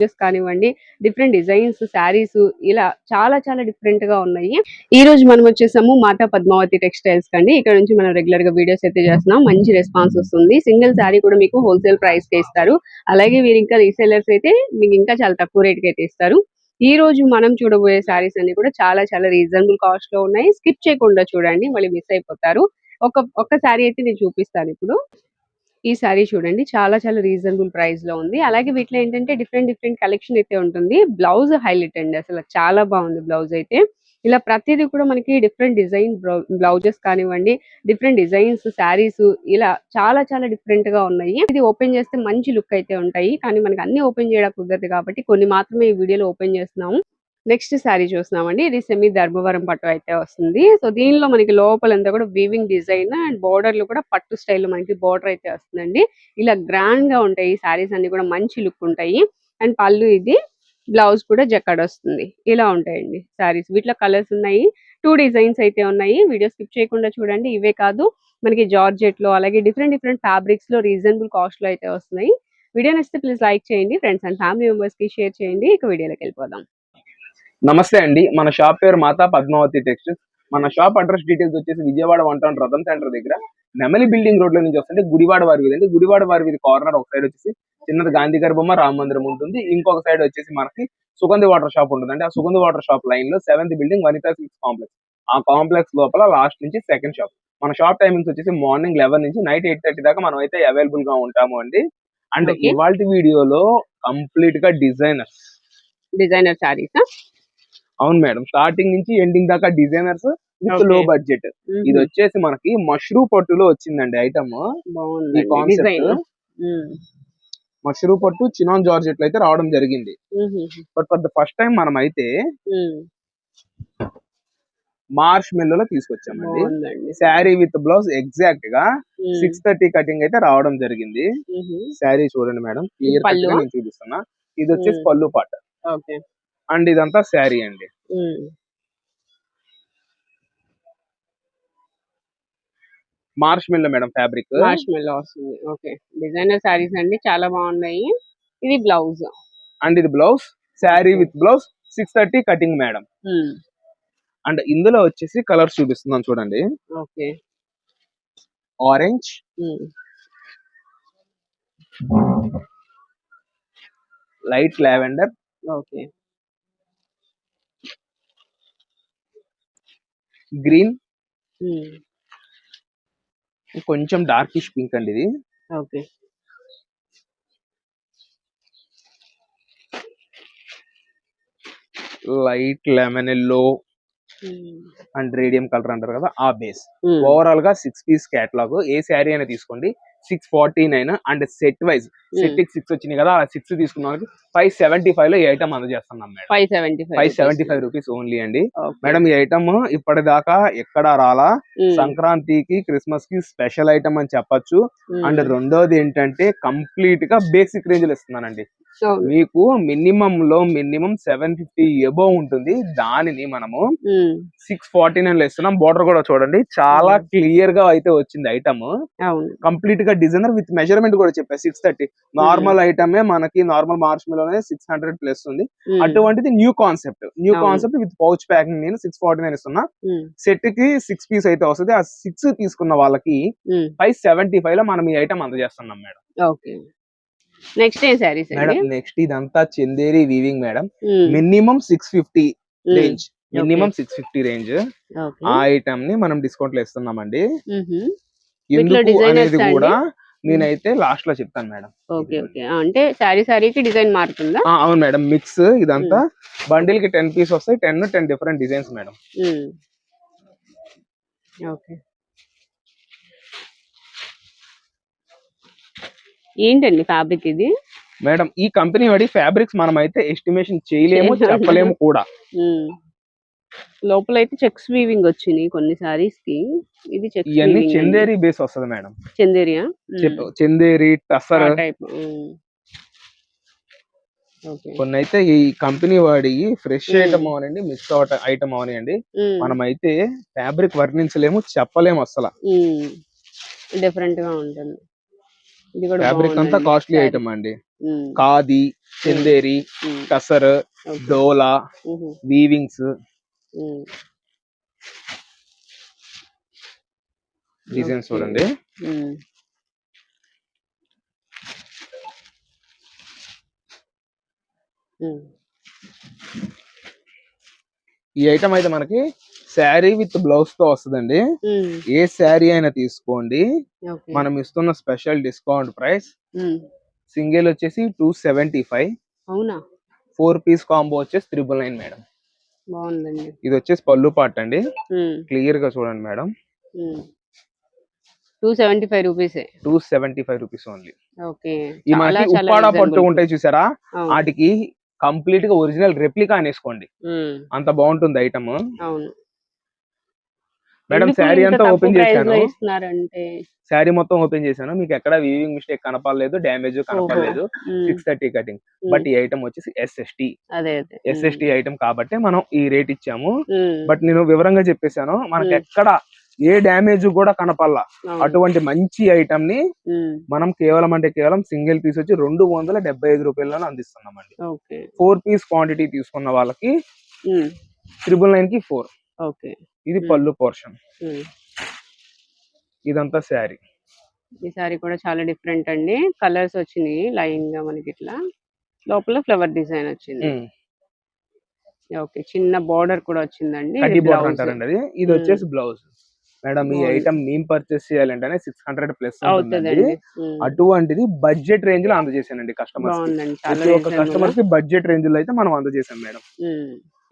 Dress కానివ్వండి different designs saris ఇలా చాలా చాలా డిఫరెంట్గా ఉన్నాయి. ఈ రోజు మనం వచ్చేసాము మాతా పద్మావతి టెక్స్టైల్స్ కండి. ఇక్కడ నుంచి మనం రెగ్యులర్గా వీడియోస్ అయితే చేస్తున్నాం. మంచి రెస్పాన్స్ వస్తుంది. సింగిల్ శారీ కూడా మీకు హోల్సేల్ ప్రైస్కి ఇస్తారు. అలాగే వీరు ఇంకా రీసేలర్స్ అయితే మీకు ఇంకా చాలా తక్కువ రేట్కి అయితే ఇస్తారు. ఈ రోజు మనం చూడబోయే శారీస్ అన్ని కూడా చాలా చాలా రీజనబుల్ కాస్ట్లో ఉన్నాయి. స్కిప్ చేయకుండా చూడండి మళ్ళీ మిస్ అయిపోతారు. ఒక ఒక్క శారీ అయితే నేను చూపిస్తాను ఇప్పుడు. ఈ శారీ చూడండి. చాలా చాలా రీజనబుల్ ప్రైస్లో ఉంది. అలాగే వీటిలో ఏంటంటే డిఫరెంట్ డిఫరెంట్ కలెక్షన్ అయితే ఉంటుంది. బ్లౌజ్ హైలైట్ అండి అసలు. చాలా బాగుంది బ్లౌజ్ అయితే. ఇలా ప్రతిదీ కూడా మనకి డిఫరెంట్ డిజైన్ బ్లౌజెస్ కానివ్వండి డిఫరెంట్ డిజైన్స్ శారీస్ ఇలా చాలా చాలా డిఫరెంట్గా ఉన్నాయి. ఇది ఓపెన్ చేస్తే మంచి లుక్ అయితే ఉంటాయి. కానీ మనకి అన్ని ఓపెన్ చేయడం కుదరదు కాబట్టి కొన్ని మాత్రమే ఈ వీడియోలో ఓపెన్ చేస్తున్నాము. నెక్స్ట్ శారీ చూస్తున్నామండి. ఇది సెమీ ధర్మవరం పట్టు అయితే వస్తుంది. సో దీనిలో మనకి లోపలంతా కూడా వీవింగ్ డిజైన్ అండ్ బోర్డర్లు కూడా పట్టు స్టైల్ మనకి బోర్డర్ అయితే వస్తుందండి. ఇలా గ్రాండ్గా ఉంటాయి ఈ శారీస్ అన్ని కూడా మంచి లుక్ ఉంటాయి. అండ్ పళ్ళు ఇది బ్లౌజ్ కూడా జక్కడ్ వస్తుంది. ఇలా ఉంటాయండి శారీస్. వీటిలో కలర్స్ ఉన్నాయి. టూ డిజైన్స్ అయితే ఉన్నాయి. వీడియో స్కిప్ చేయకుండా చూడండి. ఇవే కాదు. మనకి జార్జెట్లో అలాగే డిఫరెంట్ డిఫరెంట్ ఫ్యాబ్రిక్స్లో రీజనబుల్ కాస్ట్లో అయితే వస్తున్నాయి. వీడియో నచ్చితే ప్లీజ్ లైక్ చేయండి. ఫ్రెండ్స్ అండ్ ఫ్యామిలీ మెంబర్స్కి షేర్ చేయండి. ఇక వీడియోలోకి వెళ్ళిపోదాం. నమస్తే అండి. మన షాప్ పేరు మాతా పద్మావతి టెక్స్టైల్స్. మన షాప్ అడ్రస్ డీటెయిల్స్ వచ్చేసి Vijayawada one town Ratham center దగ్గర. నెమలి బిల్డింగ్ రోడ్లో నుంచి వస్తుంటే గుడివాడ వారి వీధి అండి. గుడివాడ వారి వీధి కార్నర్ ఒక సైడ్ వచ్చేసి చిన్నది గాంధీ గారి బొమ్మ రామ మందిరం ఉంటుంది. ఇంకొక సైడ్ వచ్చేసి మనకి సుగంధి వాటర్ షాప్ ఉంటుంది అంటే ఆ సుగంధి వాటర్ షాప్ లైన్లో seventh building Vanitha six complex ఆ కాంప్లెక్స్ లోపల లాస్ట్ నుంచి సెకండ్ షాప్ మన షాప్ టైమింగ్స్ వచ్చేసి మార్నింగ్ లెవెన్ నుంచి నైట్ ఎయిట్ థర్టీ దాకా మనం అయితే అవైలబుల్గా ఉంటాము అండి. Okay. ఇవాళ వీడియోలో కంప్లీట్గా డిజైనర్స్ డిజైనర్ శారీస్ అవును మేడం. స్టార్టింగ్ నుంచి ఎండింగ్ దాకా డిజైనర్స్ విత్. Low budget. ఇది వచ్చేసి మనకి మష్రూ పట్టులో వచ్చిందండి ఐటమ్. ఈ కాన్సెప్ట్ మష్రూ పట్టు చినాన్ జార్జెట్లో అయితే రావడం జరిగింది. But for the first time మనం అయితే మార్చ్ మెల్లో తీసుకొచ్చామండి. శారీ విత్ బ్లౌజ్ ఎగ్జాక్ట్గా. సిక్స్ థర్టీ కటింగ్ అయితే రావడం జరిగింది. శారీ చూడండి మేడం. క్లియర్? నేను చూపిస్తున్నా. ఇది వచ్చేసి. పళ్ళు పాట. అండ్ ఇదంతా శారీ అండి. మార్చ్ మెల్లో మేడం ఫ్యాబ్రిక్. మార్ష్ మెల్లో వస్తుంది. ఓకే. డిజైనర్ శారీస్ అండి. చాలా బాగున్నాయి. ఇది బ్లౌజ్. అండ్ ఇది blouse. Sari with blouse. Six thirty cutting madam. And ఇందులో వచ్చేసి కలర్స్ చూపిస్తున్నాను చూడండి. Okay. Orange. Light lavender. Okay. Green. కొంచెం డార్కిష్ పింక్ అండి ఇది okay light lemon yellow. And radium colour అంటారు కదా ఆ బేస్. ఓవరాల్గా సిక్స్ పీస్ కేటలాగ్ ఏ శారీ అయినా తీసుకోండి six forty nine and set wise set six వచ్చినాయి కదా ఆ సిక్స్ తీసుకున్న వాళ్ళకి ఫైవ్ సెవెంటీ ఫైవ్లో ఈ ఐటమ్ అందజేస్తున్నాం madam five seventy five seventy five rupees only అండి. మేడం ఈ ఐటమ్ ఇప్పటిదాకా ఎక్కడ రాలా ఉమ్. సంక్రాంతికి క్రిస్మస్కి స్పెషల్ ఐటమ్ అని చెప్పొచ్చు ఉమ్. అండ్ రెండోది ఏంటంటే కంప్లీట్గా బేసిక్ రేంజ్లో ఇస్తున్నానండి. మీకు మినిమం లో మినిమం సెవెన్ ఫిఫ్టీ ఎబో ఉంటుంది. దానిని మనము. సిక్స్ ఫార్టీ నైన్లో ఇస్తున్నాం బోర్డర్ కూడా చూడండి. చాలా. క్లియర్గా అయితే వచ్చింది ఐటమ్. కంప్లీట్గా డిజైనర్ విత్ మెజర్మెంట్ కూడా చెప్పా. Six thirty. నార్మల్ ఐటమే మనకి నార్మల్ మార్చ్లోనే సిక్స్ హండ్రెడ్ ప్లస్ ఉంది. అటువంటిది new concept. New. Concept with pouch packing నేను సిక్స్ ఫార్టీ నైన్ ఇస్తున్నా. సెట్కి సిక్స్ పీస్ అయితే వస్తుంది. ఆ సిక్స్ తీసుకున్న వాళ్ళకి. ఫైవ్ సెవెంటీ ఫైవ్లో మనం ఈ ఐటమ్ అందజేస్తున్నాం మేడం. ఓకే. నెక్స్ట్ ఏ అండి? మేడం నెక్స్ట్ ఇదంతా Chanderi weaving madam. Minimum six fifty. Range. Minimum six fifty range. ఆ ఐటమ్ని మనం డిస్కౌంట్లో ఇస్తున్నామండి ఎందుకు అనేది? కూడా నేనైతే లాస్ట్లో చెప్తాను మేడం. Okay okay. అంటే శారీ శారీకి డిజైన్ మారుతుందా? అవును మేడం. మిక్స్ ఇదంతా. బండిల్కి టెన్ పీస్ వస్తాయి. Ten ten different designs madam. Okay. ఏంటండి ఫ్యాబ్రిక్ ఇది? మేడం ఈ కంపెనీ వాడి ఫ్యాబ్రిక్స్ మనం అయితే ఎస్టిమేషన్ చేయలేము. చెప్పలేము కూడా. లోపల అయితే చెక్స్ వీవింగ్ వచ్చినాయి కొన్ని సారీస్కి. ఇది చెక్స్ ఇవన్నీ చందేరి బేస్ వస్తుంది madam. చందేరియా? Chanderi tussar type okay. కొన్ని అయితే ఈ కంపెనీ వాడి ఫ్రెష్. ఐటమ్ అవనండి మిక్స్ ఐటమ్ అవనియండి మనం అయితే ఫ్యాబ్రిక్ వర్ణించలేము చెప్పలేము అసలు డిఫరెంట్గా ఉంటుంది. ఇది కూడా ఫ్యాబ్రిక్ అంతా కాస్ట్లీ. ఐటమ్ అండి. ఖాదీ చందేరి కసర్. డోలా వీవింగ్స్. డిజైన్స్. చూడండి. ఈ ఐటమ్ అయితే మనకి శారీ విత్ బ్లౌజ్తో వస్తుందండి. ఏ శారీ అయినా తీసుకోండి. మనం ఇస్తున్న స్పెషల్ డిస్కౌంట్ ప్రైస్ సింగిల్ వచ్చేసి టూ సెవెంటీ ఫైవ్. అవునా? ఫోర్ పీస్ కాంబో వచ్చేసి త్రిబుల్ నైన్ మేడం. బాగుందండి. ఇది వచ్చేసి పళ్ళు పాట్ అండి. క్లియర్గా చూడండి మేడం. టూ సెవెంటీ ఫైవ్ రూపీసే. Two seventy five rupees only. Okay. ఈ మనకి ఉప్పాడ పట్టు. ఉంటాయి చూసారా. వాటికి కంప్లీట్గా ఒరిజినల్ రెప్లికా అనేసుకోండి. అంత బాగుంటుంది ఐటమ్. అవును. మేడం శారీ అంతా ఓపెన్ చేశాను. శారీ మొత్తం ఓపెన్ చేశాను. మీకు ఎక్కడ వీవింగ్ మిస్టేక్ కనపడలేదు డ్యామేజ్ కనపడలేదు. సిక్స్ థర్టీ కటింగ్ బట్ ఈ ఐటమ్ వచ్చేసి ఎస్ఎస్టి ఎస్ఎస్టి ఐటమ్ కాబట్టి మనం ఈ రేట్ ఇచ్చాము. బట్ నేను వివరంగా చెప్పేశాను. మనకి. ఎక్కడ ఏ డ్యామేజ్ కూడా కనపడలా. అటువంటి మంచి ఐటమ్ని మనం కేవలం అంటే కేవలం సింగిల్ పీస్ వచ్చి రెండు వందల డెబ్బై ఐదు రూపాయలలో అందిస్తున్నామండి. ఓకే. ఫోర్ పీస్ క్వాంటిటీ తీసుకున్న వాళ్ళకి త్రిబుల్ నైన్కి ఫోర్ ఓకే. ఇది. పళ్ళు పోర్షన్. ఇదంతా శారీ. ఈ సారీ కూడా చాలా డిఫరెంట్ అండి. కలర్స్ వచ్చినాయి లైన్గా మనకి ఇట్లా. లోపల ఫ్లవర్ డిజైన్ వచ్చింది. ఓకే చిన్న బార్డర్ కూడా వచ్చిందండి. అంటారండి అది. ఇది. వచ్చేసి బ్లౌజ్. మేడం ఈ. ఐటమ్ మేము పర్చేస్ చేయాలంటే సిక్స్ హండ్రెడ్ ప్లస్ అటువంటిది బడ్జెట్ రేంజ్లో అందజేసానండి కస్టమర్స్ బాగుందండి. చాలా ప్రతి ఒక్క reasonable. కస్టమర్కి బడ్జెట్ రేంజ్లో అయితే మనం అందజేసాం మేడం.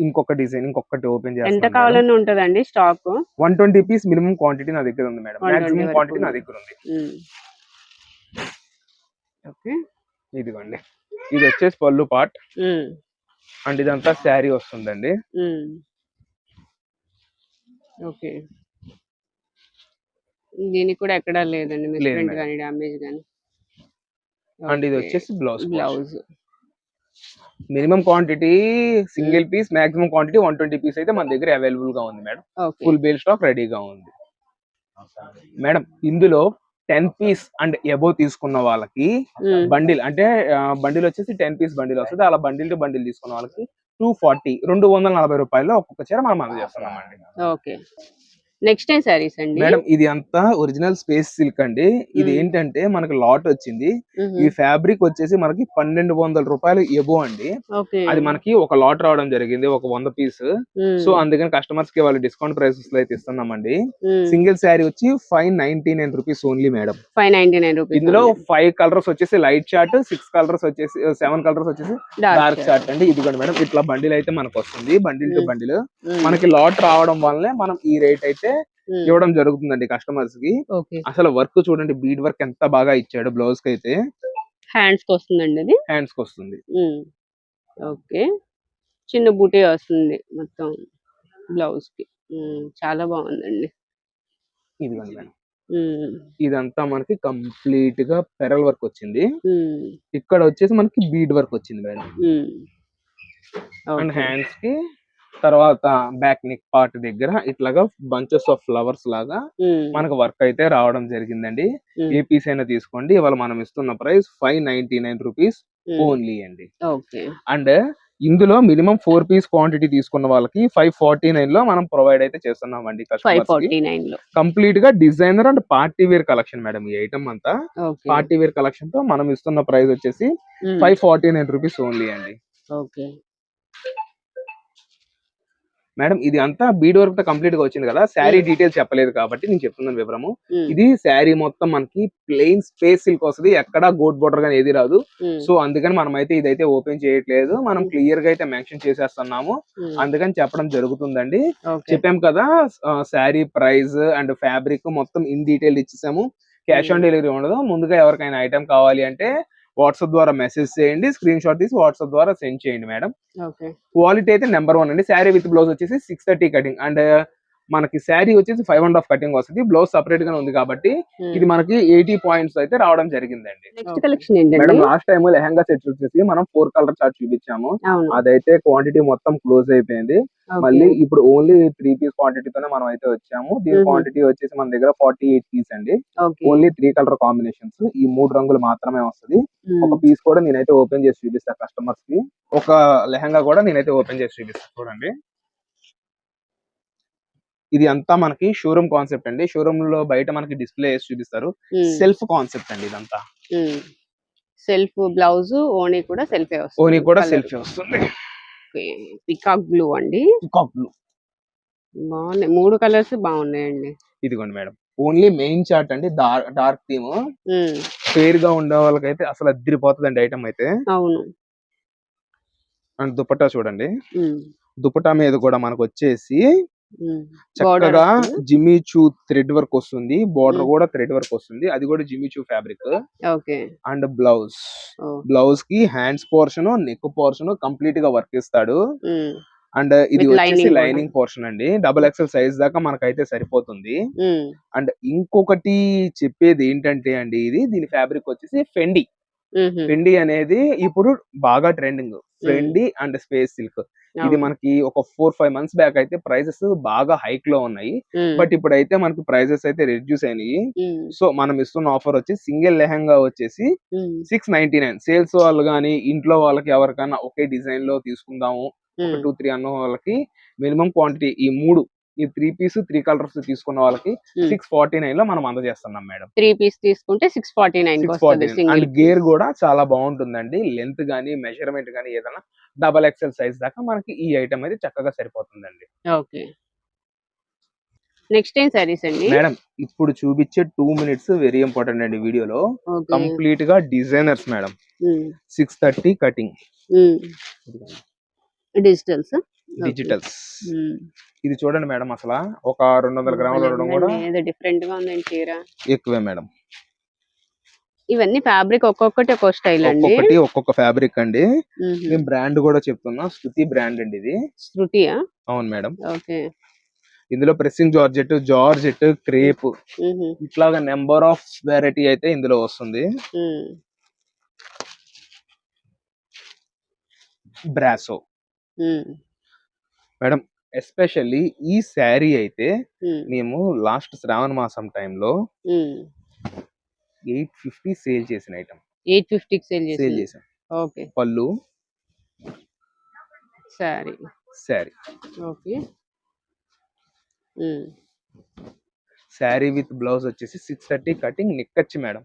ఇంకొక డిజైన్ ఇంకొకటి ఓపెన్ ఎంత చేస్తాం కావాలని ఉంటదండి stock one twenty piece minimum quantity నా దగ్గర ఉంది మేడం. 120 మాక్సిమం క్వాంటిటీ నా. దగ్గర ఉంది. ఓకే. ఇదిగోండి. ఇది వచ్చేసి పళ్ళు పార్ట్. అండ్ ఇదంతా శారీ వస్తుందండి. ఓకే. దీనికి కూడా ఎక్కడా లేదండి. డ్యామేజ్ కానీ అండ్ ఇది వచ్చేసి blouse blouse. Minimum quantity single piece maximum quantity one twenty piece అయితే మన దగ్గర అవైలబుల్గా ఉంది మేడం. ఫుల్ బేల్ స్టాక్ రెడీగా ఉంది. మేడం ఇందులో టెన్ పీస్ అండ్ ఎబో తీసుకున్న వాళ్ళకి బండిల్ అంటే బండిల్ వచ్చేసి టెన్ పీస్ బండిల్ వస్తుంది. అలా బండిల్ టు బండిల్ తీసుకున్న వాళ్ళకి టూ ఫార్టీ రెండు వందల నలభై రూపాయలు ఒక్కొక్క చీర మనం అందజేస్తున్నామండి. ఓకే. నెక్స్ట్ టైం సారీస్ అండి. మేడం ఇది అంతా ఒరిజినల్ స్పేస్ సిల్క్ అండి. ఇది. ఏంటంటే మనకి లాట్ వచ్చింది. ఈ ఫ్యాబ్రిక్ వచ్చేసి మనకి పన్నెండు వందల రూపాయలు ఎబో అండి. అది మనకి ఒక లాట్ రావడం జరిగింది ఒక వంద పీస్. సో అందుకని కస్టమర్స్కి వాళ్ళు డిస్కౌంట్ ప్రైసెస్లో అయితే ఇస్తున్నామండి. సింగిల్ శారీ వచ్చి five ninety nine rupees only madam. Five ninety nine rupees ఇందులో ఫైవ్ కలర్స్ వచ్చేసి లైట్ చార్ట్ సిక్స్ కలర్స్ వచ్చేసి సెవెన్ కలర్స్ వచ్చేసి డార్క్ చార్ట్ అండి. ఇది కూడా మేడం ఇట్లా బండిల్ అయితే మనకు వస్తుంది బండిల్ టు. బండిల్ మనకి లాట్ రావడం వల్లనే మనం ఈ రేట్ అయితే ఇవ్వడం జరుగుతుందండి కస్టమర్స్కి అసలు వర్క్ చూడండి బీడ్ వర్క్ ఎంత బాగా ఇచ్చాడు బ్లౌజ్కి అయితే హ్యాండ్స్కి వస్తుందండి అది హ్యాండ్స్కి వస్తుంది. ఓకే చిన్న బూటీ వస్తుంది మొత్తం బ్లౌజ్కి. చాలా బాగుందండి మ్మ్. ఇదంతా మనకి కంప్లీట్గా పెరల్ వర్క్ వచ్చింది. ఇక్కడ వచ్చేసి మనకి బీడ్ వర్క్ వచ్చింది మేడం. అండ్. హ్యాండ్స్కి తర్వాత బ్యాక్ నెక్ పార్ట్ దగ్గర ఇట్లాగా బంచెస్ ఆఫ్ ఫ్లవర్స్ లాగా. మనకు వర్క్ అయితే రావడం జరిగిందండి. ఏ పీస్ అయినా తీసుకోండి. ఇవాళ మనం ఇస్తున్న price five ninety nine rupees. Only అండి. ఓకే. అండ్ ఇందులో మినిమం ఫోర్ పీస్ క్వాంటిటీ తీసుకున్న వాళ్ళకి ఫైవ్ ఫార్టీ నైన్లో మనం ప్రొవైడ్ అయితే చేస్తున్నాం అండి కంప్లీట్గా designer and party wear collection madam ఈ ఐటమ్ అంతా. పార్టీ వేర్ కలెక్షన్తో మనం ఇస్తున్న ప్రైస్ వచ్చేసి. Five forty nine rupees only అండి. ఓకే. మేడం ఇది అంతా బీడ్ వర్క్తో కంప్లీట్గా వచ్చింది కదా శారీ డీటెయిల్స్ చెప్పలేదు కాబట్టి నేను చెప్తున్నాను వివరము. ఇది శారీ మొత్తం మనకి ప్లెయిన్ స్పేస్ సిల్క్ వస్తుంది ఎక్కడా గోట్ బోర్డర్ గానీ ఏది రాదు. సో అందుకని మనం అయితే ఇదైతే ఓపెన్ చేయట్లేదు. మనం క్లియర్గా అయితే మెన్షన్ చేసేస్తున్నాము. అందుకని చెప్పడం జరుగుతుందండి. చెప్పాం కదా శారీ ప్రైస్ అండ్ ఫ్యాబ్రిక్ మొత్తం ఇన్ డీటెయిల్ ఇచ్చేసాము. క్యాష్ ఆన్ డెలివరీ ఉండదు. ముందుగా ఎవరికైనా ఐటమ్ కావాలి అంటే వాట్సాప్ ద్వారా మెసేజ్ చేయండి స్క్రీన్ షాట్ తీసి వాట్సాప్ ద్వారా సెండ్ చేయండి మేడం. క్వాలిటీ అయితే నెంబర్ వన్ అండి. శారీ విత్ బ్లౌజ్ వచ్చేసి సిక్స్ థర్టీ కటింగ్ అండ్ మనకి శారీ వచ్చేసి ఫైవ్ అండ్ హాఫ్ కటింగ్ వస్తుంది. బ్లౌజ్ సపరేట్ గానే ఉంది కాబట్టి ఇది మనకి ఎయిటీ పాయింట్స్ అయితే రావడం జరిగిందండి. నెక్స్ట్ కలెక్షన్ ఏంటండి? Madam last time lehenga sets వచ్చేసి మనం ఫోర్ కలర్ చార్ట్ చూపించాము. అదైతే క్వాంటిటీ మొత్తం క్లోజ్ అయిపోయింది. మళ్ళీ ఇప్పుడు ఓన్లీ త్రీ పీస్ క్వాంటిటీతోనే మనం అయితే వచ్చాము. దీని. క్వాంటిటీ వచ్చేసి మన దగ్గర ఫార్టీ ఎయిట్ పీస్ అండి. Okay only three colour combinations ఈ మూడు రంగులు మాత్రమే వస్తది. ఒక పీస్ కూడా నేనైతే ఓపెన్ చేసి చూపిస్తా కస్టమర్స్కి. ఒక లెహంగా కూడా నేనైతే ఓపెన్ చేసి చూపిస్తా చూడండి. ఇది అంతా మనకి షోరూమ్ కాన్సెప్ట్ అండి. షోరూమ్లో బయట మనకి డిస్ప్లే వేసి చూపిస్తారు. సెల్ఫ్ కాన్సెప్ట్ అండి ఇదంతా. సెల్ఫ్ బ్లౌజ్ ఓనీ కూడా సెల్ఫే వస్తుంది. ఓనీ కూడా. సెల్ఫ్ వస్తుంది. పికాక్ బ్లూ అండి. Peacock blue. బాగున్నాయి. మూడు కలర్స్ బాగున్నాయండి. ఇదిగోండి మేడం. ఓన్లీ మెయిన్ చార్ట్ అండి. డార్క్ థీమ్ ఫేర్గా ఉండే వాళ్ళకైతే అసలు అద్దరిపోతుందండి ఐటమ్ అయితే. అవును. అండ్ దుపట్టా చూడండి. దుపట్టా మీద కూడా మనకు వచ్చేసి చక్కగా వస్తుందా? జిమ్మిచూ థ్రెడ్ వర్క్ వస్తుంది. బోర్డర్. కూడా థ్రెడ్ వర్క్ వస్తుంది. అది కూడా Jimmy Choo fabric. Okay. And blouse. బ్లౌజ్కి హ్యాండ్స్ పోర్షన్ నెక్ పోర్షన్ కంప్లీట్గా వర్క్ ఇస్తాడు. అండ్ ఇది వచ్చేసి. లైనింగ్ పోర్షన్ అండి. డబుల్ ఎక్సెల్ సైజ్ దాకా మనకైతే సరిపోతుంది. అండ్ ఇంకొకటి చెప్పేది ఏంటంటే అండి ఇది. దీని ఫ్యాబ్రిక్ వచ్చేసి ఫెండి. ఫెండి అనేది ఇప్పుడు బాగా trending. Fendi and space silk. ఇది. మనకి ఒక ఫోర్ ఫైవ్ మంత్స్ బ్యాక్ అయితే ప్రైసెస్ బాగా హైక్లో ఉన్నాయి బట్ ఇప్పుడైతే మనకి ప్రైసెస్ అయితే రెడ్యూస్ అయినాయి. సో మనం ఇస్తున్న ఆఫర్ వచ్చి సింగిల్ లెహంగా వచ్చేసి సిక్స్ నైన్టీ నైన్. సేల్స్ వాళ్ళు కానీ ఇంట్లో వాళ్ళకి ఎవరికైనా ఒకే డిజైన్లో తీసుకుందాము. ఒక టూ త్రీ అన్న వాళ్ళకి మినిమం క్వాంటిటీ ఈ మూడు ఈ త్రీ పీస్ త్రీ కలర్స్ తీసుకున్న వాళ్ళకి. సిక్స్ ఫార్టీ నైన్లో మనం అందజేస్తున్నాం మేడం. త్రీ పీస్ తీసుకుంటే సిక్స్ ఫార్టీ నైన్ అండ్ గేర్ కూడా చాలా బాగుంటుందండి. లెంత్ గానీ మెజర్మెంట్ గానీ ఏదైనా డబల్ ఎక్సెల్ సైజ్ దాకా మనకి ఈ ఐటమ్ అయితే చక్కగా సరిపోతుందండి. ఓకే నెక్స్ట్ ఏం సారీస్ అండి? మేడం ఇప్పుడు చూపించే టూ మినిట్స్ వెరీ ఇంపార్టెంట్ అండి వీడియోలో. కంప్లీట్గా designers madam. Six thirty cutting digitals digitals. ఇది చూడండి మేడం అసలు. ఒక రెండు వందల గ్రాములు ఉండడం కూడా ఏదో డిఫరెంట్గా ఉందండి చీర. ఎక్కువే మేడం. ఇవన్నీ ఫ్యాబ్రిక్ ఒక్కొక్కటి ఒక్కో స్టైల్ అండి. ఒక్కొక్కటి ఒక్కొక్క ఫ్యాబ్రిక్ అండి. మ్మ్. బ్రాండ్ కూడా చెప్తున్నా. స్థుతి బ్రాండ్ అండి ఇది. శృతియా? అవును మేడం. ఓకే. ఇందులో ప్రెస్సింగ్ జార్జెట్ జార్జెట్ క్రేప్. ఇట్లాగా నెంబర్ ఆఫ్ వెరైటీ అయితే ఇందులో వస్తుంది. బ్రాసో. మేడం ఎస్పెషల్లీ ఈ శారీ అయితే మ్మ్. లాస్ట్ శ్రావణ మాసం టైంలో. ఎయిట్ ఫిఫ్టీ సేల్ చేసిన ఐటమ్. ఎయిట్ ఫిఫ్టీకి సేల్ సేల్ చేసి. ఓకే. పళ్ళు. సరే sari. Okay. Sari with blouse వచ్చేసి సిక్స్ థర్టీ కటింగ్ నిక్కచ్చి మేడం.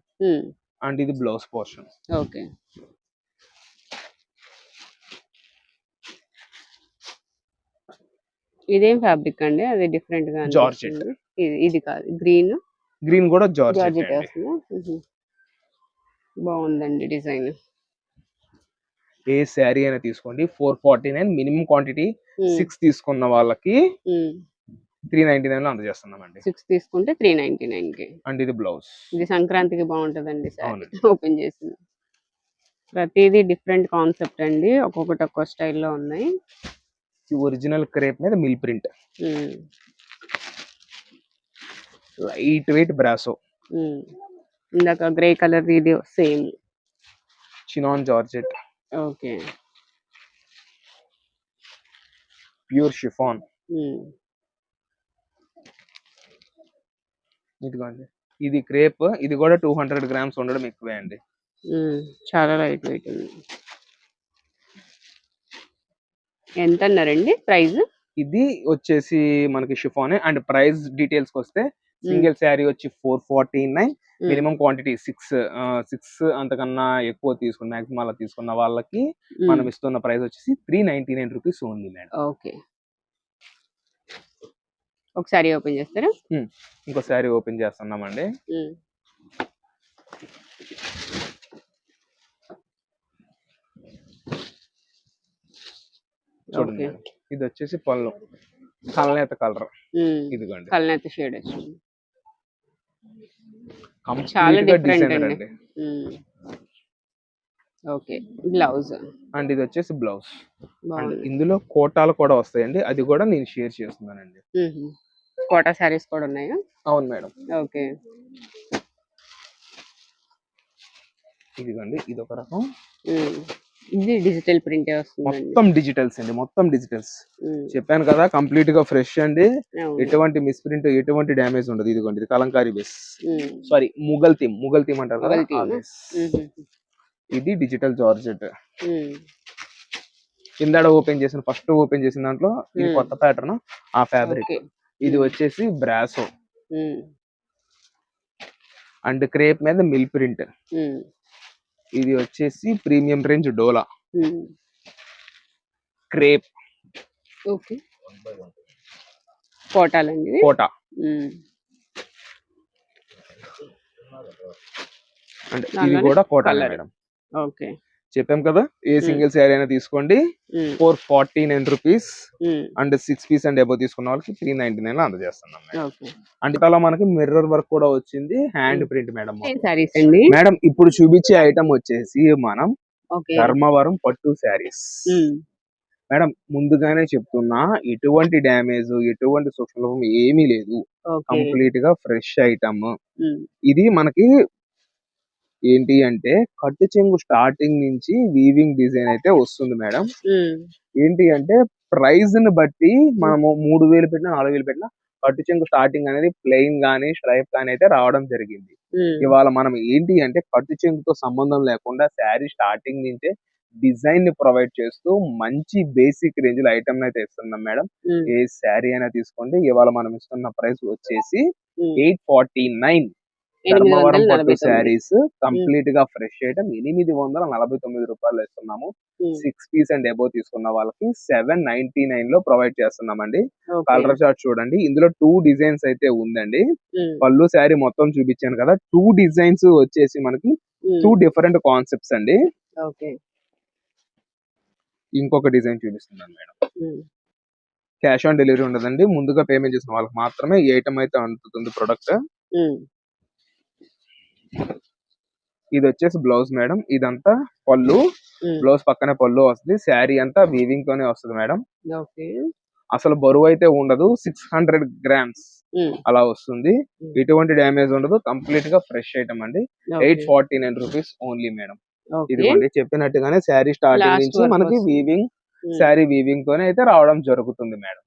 అండ్ ఇది బ్లౌజ్ పోర్షన్. ఓకే. ఇదేం ఫ్యాబ్రిక్ అండి? అది డిఫరెంట్గా. అనిపిస్తుంది. ఇది కాదు. గ్రీన్ గ్రీన్ కూడా జార్జెట్ జార్జెట్ అండి. వస్తుందా. బాగుందండి డిజైన్. ఏ శారీ అయినా తీసుకోండి. Four forty nine minimum quantity six తీసుకున్న వాళ్ళకి త్రీ నైన్టీ నైన్లో అందజేస్తున్నామండి. సిక్స్ తీసుకుంటే త్రీ నైన్టీ నైన్కి. అండ్ ఇది బ్లౌజ్ ఇది సంక్రాంతికి బాగుంటదండి సారీ. ఓపెన్ చేసింది. ప్రతిదీ డిఫరెంట్ కాన్సెప్ట్ అండి. ఒక్కొక్కటి ఒక్కో స్టైల్లో ఉన్నాయి. ఒరిజినల్ క్రేప్ మీద mill print. Light weight brasso. ఇందాక గ్రే కలర్ ఇది same. Chinon georgette. Okay. Pure chiffon. ఇదిగోండి. ఇది క్రేప్. ఇది కూడా టూ హండ్రెడ్ గ్రామ్స్ ఉండడం ఎక్కువే అండి. చాలా లైట్ వెయిట్ ఎంత అన్నారండి ప్రైస్ ఇది వచ్చేసి మనకి షిఫానే. అండ్ ప్రైస్ డీటెయిల్స్ వస్తే సింగిల్ శారీ వచ్చి four forty nine. Minimum quantity six six అంతకన్నా ఎక్కువ తీసుకున్న మాక్సిమం అలా తీసుకున్న వాళ్ళకి మనం ఇస్తున్న ప్రైస్ వచ్చేసి three ninety nine rupees only madam. Okay. ఒకసారి ఓపెన్ చేస్తారా? ఇంకో శారీ ఓపెన్ చేస్తున్నామండి. చూడండి. ఇది వచ్చేసి పళ్ళు. కలనేత కలర్. ఇదిగోండి. కలనేత షేడ్ వచ్చింది. చాలా అండి. ఓకే. బ్లౌజ్. అండ్ ఇది వచ్చేసి బ్లౌజ్. అండ్ ఇందులో కోటాలు కూడా వస్తాయండి. అది కూడా నేను షేర్ చేస్తున్నానండి. కోటా శారీస్ కూడా ఉన్నాయా? అవును మేడం. ఓకే. ఇదిగోండి. ఇది ఒక రకం. ఇది డిజిటల్ ప్రింట్ వస్తుందండి మొత్తం డిజిటల్స్ అండి మొత్తం డిజిటల్స్. చెప్పాను కదా కంప్లీట్గా ఫ్రెష్ అండి. ఎటువంటి మిస్ప్రింట్ ఎటువంటి డ్యామేజ్ ఉండదు ఇదిగోండి ఇది kalamkari base. Sari Mughal theme Mughal theme అంటారు కదా. ఇది డిజిటల్ జార్జెట్. కిందడ ఓపెన్ చేసిన ఫస్ట్ ఓపెన్ చేసిన దాంట్లో ఇది. కొత్త ప్యాటర్న్ ఆ ఫ్యాబ్రిక్ ఇది వచ్చేసి బ్రాసో. అండ్ క్రేప్ మీద మిల్ ప్రింట్. ఇది వచ్చేసి ప్రీమియం రేంజ్ డోలా. క్రేప్ ఓకే కోటాలండి? కోటా. అంటే ఇది కూడా కోటా colour. మేడం ఓకే చెప్పాం కదా ఏ. సింగిల్ శారీ అయినా తీసుకోండి. Four forty nine rupees. And six piece and above తీసుకున్న వాళ్ళకి త్రీ నైన్టీ నైన్ అందజేస్తున్నాం అంటే అలా మనకి మిర్రర్ వర్క్ కూడా వచ్చింది హ్యాండ్. ప్రింట్ మేడం అండి మేడం ఇప్పుడు చూపించే ఐటమ్ వచ్చేసి మనం ధర్మవరం పట్టు శారీస్. మేడం ముందుగానే చెప్తున్నా ఎటువంటి డ్యామేజ్ ఎటువంటి సూక్ష్మలోపం ఏమీ లేదు కంప్లీట్గా ఫ్రెష్ ఐటమ్. ఇది మనకి ఏంటి అంటే కట్టు చెంగు స్టార్టింగ్ నుంచి వీవింగ్ డిజైన్ అయితే వస్తుంది మేడం. ఏంటి అంటే ప్రైస్ని బట్టి మనము మూడు వేలు పెట్టినా నాలుగు వేలు పెట్టినా కట్టు చెంగు స్టార్టింగ్ అనేది ప్లెయిన్ గానీ స్ట్రైప్ గానీ అయితే రావడం జరిగింది. ఇవాళ మనం ఏంటి అంటే కట్టు చెంగుతో సంబంధం లేకుండా శారీ స్టార్టింగ్ నుంచే డిజైన్ని ప్రొవైడ్ చేస్తూ మంచి బేసిక్ రేంజ్లో ఐటమ్ అయితే ఇస్తున్నాం మేడం. ఏ శారీ అయినా తీసుకోండి ఇవాళ మనం ఇస్తున్న ప్రైస్ వచ్చేసి. ఎయిట్ ఫార్టీ నైన్ ధర్మవరం పట్టు శారీస్ కంప్లీట్గా ఫ్రెష్ ఐటమ్ ఎనిమిది వందల నలభై తొమ్మిది రూపాయలు ఇస్తున్నాము. సిక్స్ పీస్ అండ్ అబౌవ్ తీసుకున్న వాళ్ళకి సెవెన్ నైన్టీ నైన్లో ప్రొవైడ్ చేస్తున్నామండి. కలర్ చార్ట్ చూడండి ఇందులో టూ డిజైన్స్ అయితే ఉందండి ఉమ్. పళ్ళు శారీ మొత్తం చూపించాను కదా టూ డిజైన్స్ వచ్చేసి మనకి. టూ డిఫరెంట్ కాన్సెప్ట్స్ అండి ఇంకొక డిజైన్ చూపిస్తున్నాను మేడం. క్యాష్ ఆన్ డెలివరీ ఉండదండి ముందుగా పేమెంట్ చేసిన వాళ్ళకి మాత్రమే ఈ ఐటమ్ అయితే అందుతుంది ప్రొడక్ట్. ఇది వచ్చేసి బ్లౌజ్ మేడం ఇదంతా పళ్ళు. బ్లౌజ్ పక్కనే పళ్ళు వస్తుంది శారీ అంతా వీవింగ్ తోనే వస్తుంది మేడం అసలు బరువు అయితే ఉండదు సిక్స్ హండ్రెడ్ గ్రామ్స్. అలా వస్తుంది. ఎటువంటి డ్యామేజ్ ఉండదు కంప్లీట్గా ఫ్రెష్ ఐటమ్ అండి. Eight forty nine rupees only madam. ఇదిగోండి చెప్పినట్టుగానే శారీ స్టార్టింగ్ నుంచి మనకి. వీవింగ్. శారీ వీవింగ్ తోనే అయితే రావడం జరుగుతుంది మేడం